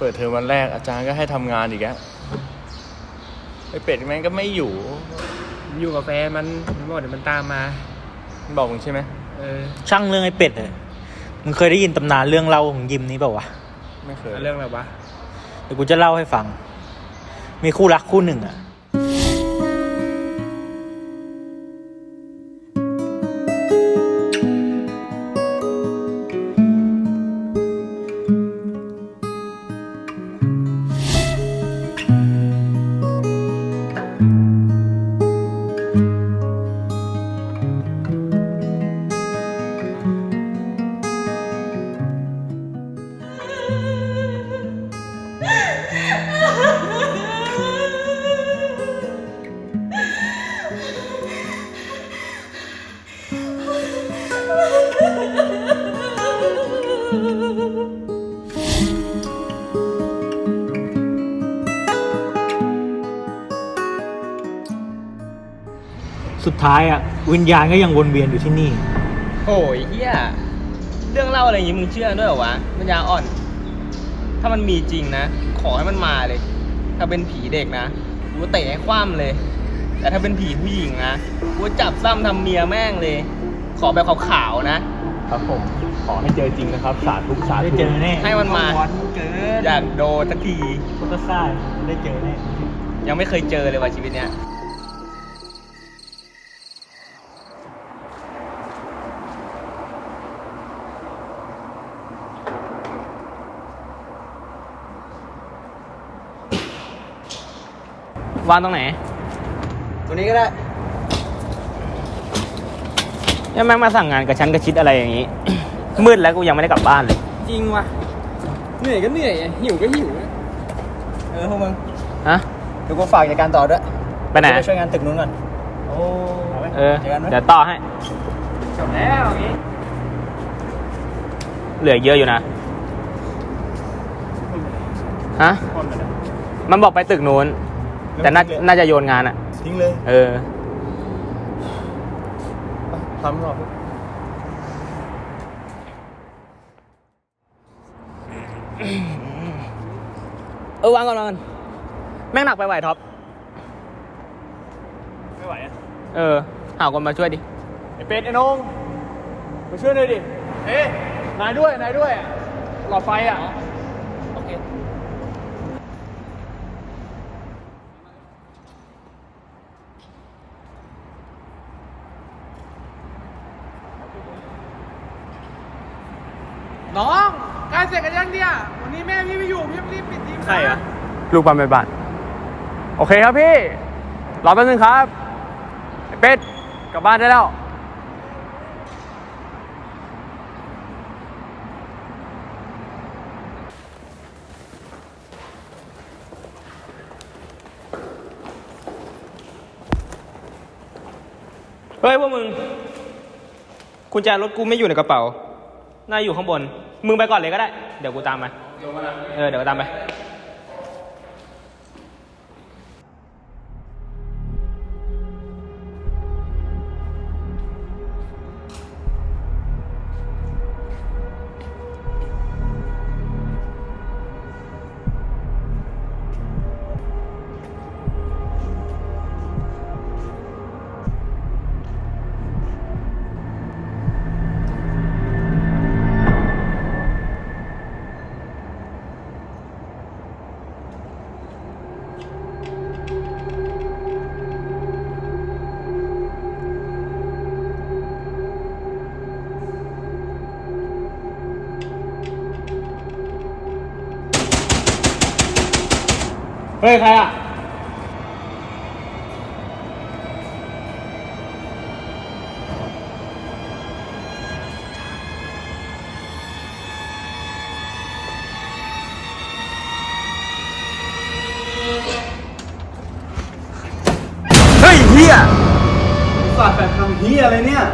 เปิดเทอมวันแรกอาจารย์ก็ให้ทำงานอีกแล้วไอเป็ดแม่งก็ไม่อยู่อยู่กับแฟนมันมันบอกเดี๋ยวมันตามมา มันบอกมึงใช่ไหมเออช่างเรื่องไอ้เป็ดเลยมึงเคยได้ยินตำนานเรื่องเล่าของยิมนี้เปล่าวะไม่เคยเรื่องอะไรวะ เดี๋ยวกูจะเล่าให้ฟัง มีคู่รักคู่หนึ่งอะ ท้ายอะวิญญาณก็ยังวนเวียนอยู่ที่นี่ โอ้ยเฮียเรื่องเล่าอะไรอย่างงี้มึงเชื่อด้วยเหรอวะปัญญาอ่อน ถ้ามันมีจริงนะ ขอให้มันมาเลย ถ้าเป็นผีเด็กนะกูเตะให้คว่ำเลย แต่ถ้าเป็นผีผู้หญิงนะกูจับซ้ำทำเมียแม่งเลย ขอแบบขาวๆนะ ครับผม ขอให้เจอจริงนะครับ สาธุสาธุได้เจอแน่ให้มันมาเกินอยากโดนสักที พุทธศาสตร์ได้เจอแน่ ยังไม่เคยเจอเลยว่ะชีวิตเนี้ย วางตรงไหนตัวนี้ก็ได้ยังแม่งมาสั่งงานกับฉันกระชิดอะไรอย่างนี้ มืดแล้วกูยังไม่ได้กลับบ้านเลย จริงว่ะเหนื่อยก็เหนื่อยหิวก็หิวเออพวกมึงฮะเดี๋ยวกูฝากจัดการต่อด้วยไปไหนกูไปช่วยงานตึกนู้นก่อนโอ้เออเจอกันไหมเดี๋ยวต่อให้จบแล้วอย่างงี้เหลือเยอะอยู่นะฮะมันบอกไปตึกนู้น แต่น่าน่าจะโยนงานอะทิ้งเลยเออทำหรอกเออวางก่อนวางก่อนแม่งหนักไปไหวท็อป ไม่ไหวอะเออ หาคนมาช่วยดิ ไอเป็ดไอ้นงมาช่วยหน่อยดิ เอ๊ะนายด้วยนายด้วยอะหลอดไฟอะ โอเค น้องใกล้เสร็จกันยังเนี่ย วันนี้แม่พี่ไม่อยู่พี่รีบปิดทีมนะใครอะลูกบอลไปบ้าน โอเคครับพี่ รอแป๊บนึงครับไอ้เป็ดกลับบ้านได้แล้ว เฮ้ยพวกมึงกุญแจรถกูไม่อยู่ในกระเป๋า น่าอยู่ข้างบน มึงไปก่อนเลยก็ได้ เดี๋ยวกูตามไป เออ เดี๋ยวกูตามไป เฮ้ย ใครอะ เฮ้ยเฮียฝากแฟนทำเฮียอะไรเนี่ย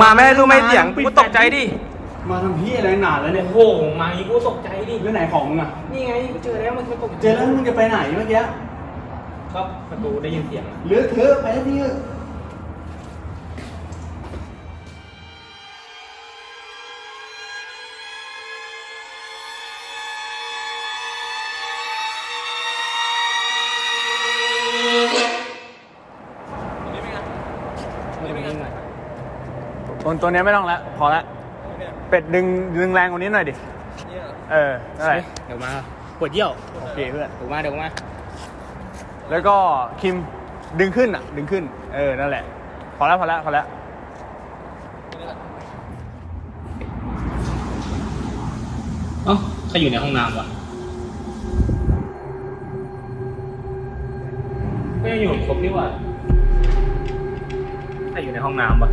มาไม่ได้รู้ไม่เสียงกูตกใจดิ มาทำพี่อะไรหนาแล้วเนี่ยโอ้โหมาอย่างี้กูตกใจดิ แล้วไหนของมึงอะ นี่ไงกูเจอแล้วมันมันตกเจอแล้วมึงจะไปไหนเมื่อกี้ก็ประตูได้ยินเสียงเหลือเธอไปแล้วพี่ตัวนี้ไม่ต้องแล้วพอแล้ว เป็ดดึงดึงแรงกว่านี้หน่อยดิเออนั่นแหละเดี๋ยวมาปวดเยี่ยวโอเคเพื่อนเดี๋ยวมาเดี๋ยวมาแล้วก็คิมดึงขึ้นอะ ดึงขึ้น เออ นั่นแหละ พอแล้วพอแล้วพอแล้วเอ้าใครอยู่ในห้องน้ำวะก็ยังอยู่ครบนี่หว่าใครอยู่ในห้องน้ำวะ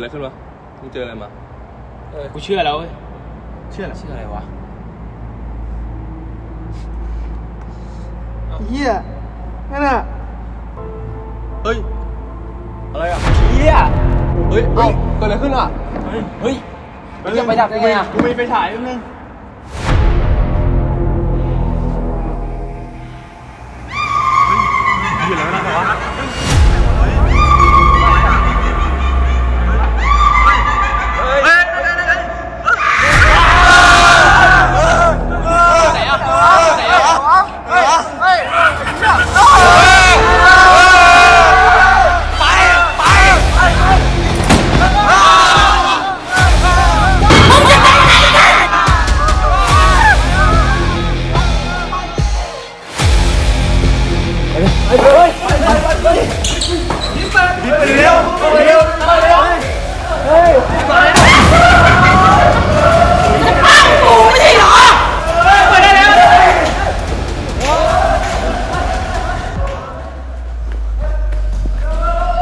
อะไรขึ้นวะมึงเจออะไรมา เออกูเชื่อแล้วเว้ยเชื่อเหรอเชื่ออะไรวะเฮียนั่นน่ะเฮ้ย อะไรอะ เฮียเฮ้ยเอ้าเกิดอะไรขึ้นอะ เฮ้ยมันจะไปดับยังไงอะกูมีไฟฉายแป๊บนึงอยู่แล้วนะแต่ว่า ไ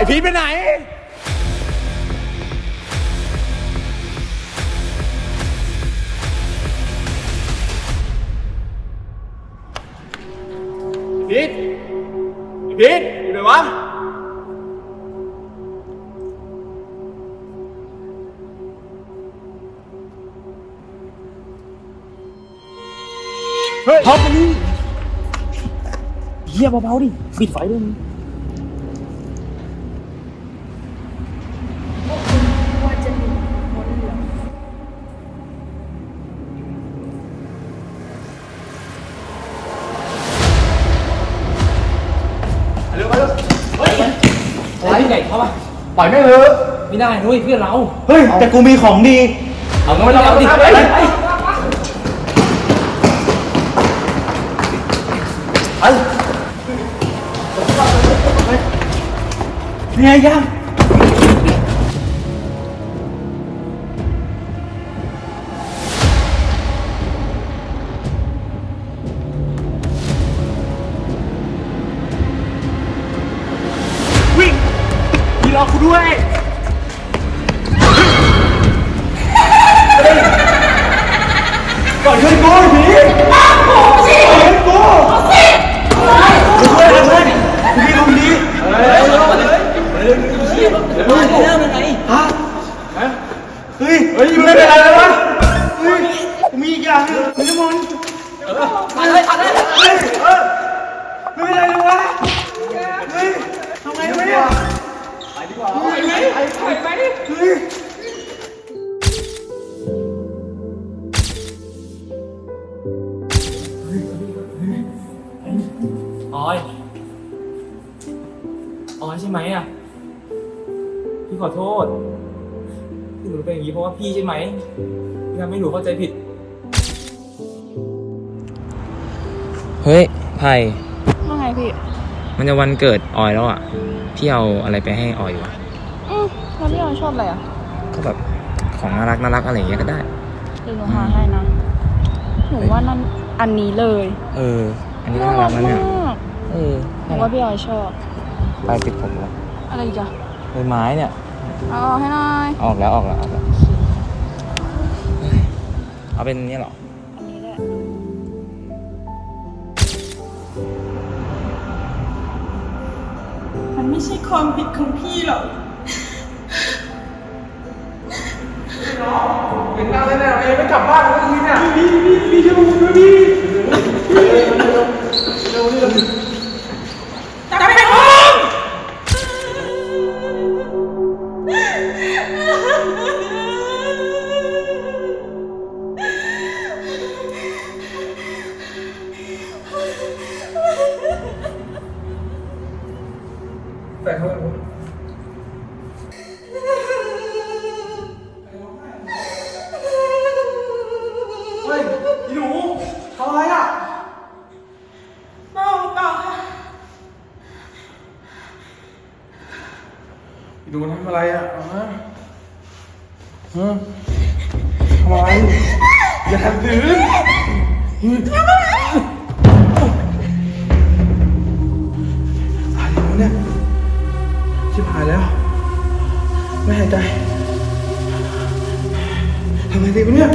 พีทไปไหน พีทพีทอยู่ไหนวะ เฮ้ยท็อปมานี่เฮียเบาๆดิปิดไฟด้วยมึง ปะปล่อยไม่งเถอะไม่ได้นุ้ยเพื่อนเรา เฮ้ย แต่กูมีของดี เอาไม่ต้องเอาดิไปไปไปไปเนี่ยยังวิ่ง ช่ไหมอะ พี่ขอโทษหนูเป็นอย่างนี้เพราะว่าพี่ใช่ไหมที่ทำให้หนูเข้าใจผิด เฮ้ยไผ่ว่าไงพี่ มันจะวันเกิดออยแล้วอะ พี่เอาอะไรไปให้ออยวะอืมแล้วพี่ออยชอบอะไรอะก็แบบของน่ารักน่ารักอะไรอย่างเงี้ยก็ได้ เดี๋ยวหนูหาให้นะ หนูว่านั่นอันนี้เลยเออ อันนี้ก็น่ารักนะเนี่ยมากเออหนูว่าพี่ออยชอบ ไปปิดผมแล้วอะไรอีกอะใบไม้เนี่ย เอาให้หน่อยออกแล้วออกแล้วออกแล้วเฮ้ยเอาเป็นนี้เหรอ อันนี้แหละมันไม่ใช่ความผิดของพี่หรอกเป็นหน้าแน่ๆเองไม่กลับบ้านเมื่อคืนเนี่ยเฮ้ ชิบหายแล้ว ไม่หายใจทำไงดีวะเนี่ย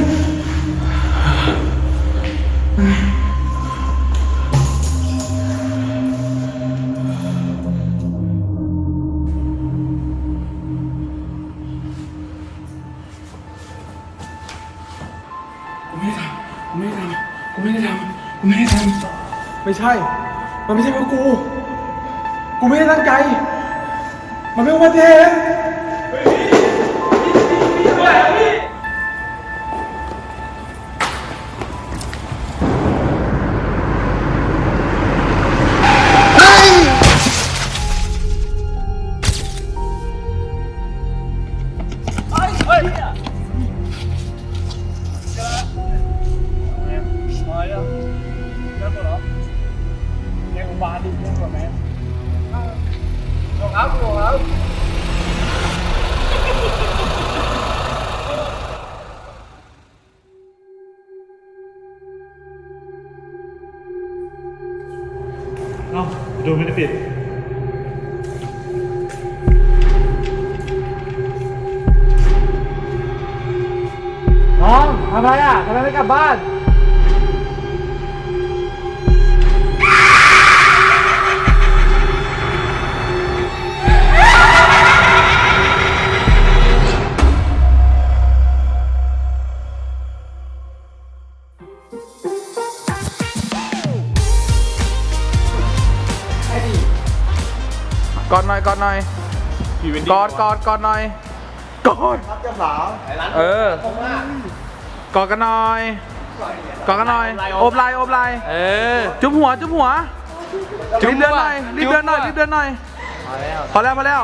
กูไม่ได้ทำกูไม่ได้ทำกูไม่ได้ทำกูไม่ได้ทำ ไม่ใช่ มันไม่ใช่เพราะกู กูไม่ได้ตั้งใจ มันเป็นอุบัติเหตุ เ อ้าดูไม่ได้ปิด น้องทำไรอะทำไมไม่กลับบ้าน กอดหน่อยกอดหน่อยกอดกอดกอดหน่อยกอดครับเจ้าสาวเออกอดกันหน่อยกอดกันหน่อยโอบไหลโอบไหลเออจุ๊บหัวจุ๊บหัวรีบเดินหน่อยรีบเดินหน่อยรีบเดินหน่อยพอแล้วพอแล้ว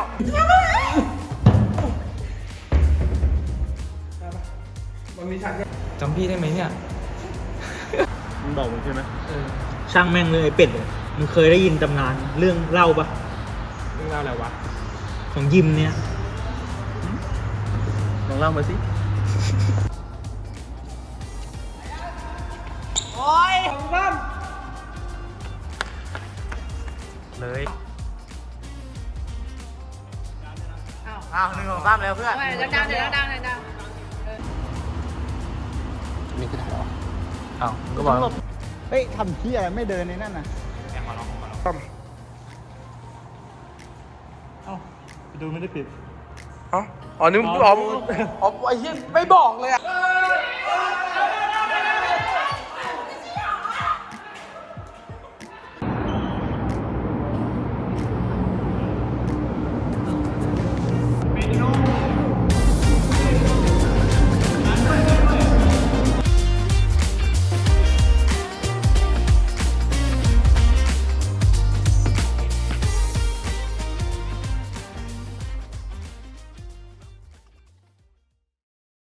จำพี่ได้ไหมเนี่ยมึงบอกมึงใช่ไหมช่างแม่งเลยไอ้เป็ดเนี่ยมึงเคยได้ยินตำนานเรื่องเล่าปะ เรื่องราวอะไรวะ ของยิมเนี่ยลองเล่ามาสิเลยอ้าวหนึ่งสองสามแล้วเพื่อนเดี๋ยวดังเดี๋ยวดังเดี๋ยวดังอ้าวก็บอกเฮ้ยทำที่อะไรไม่เดินในนั่นน่ะ ดูไม่ได้ปิดอ๋ออ๋อนึกอ๋ออ๋อไอ้เหี้ยไม่บอกเลยอะ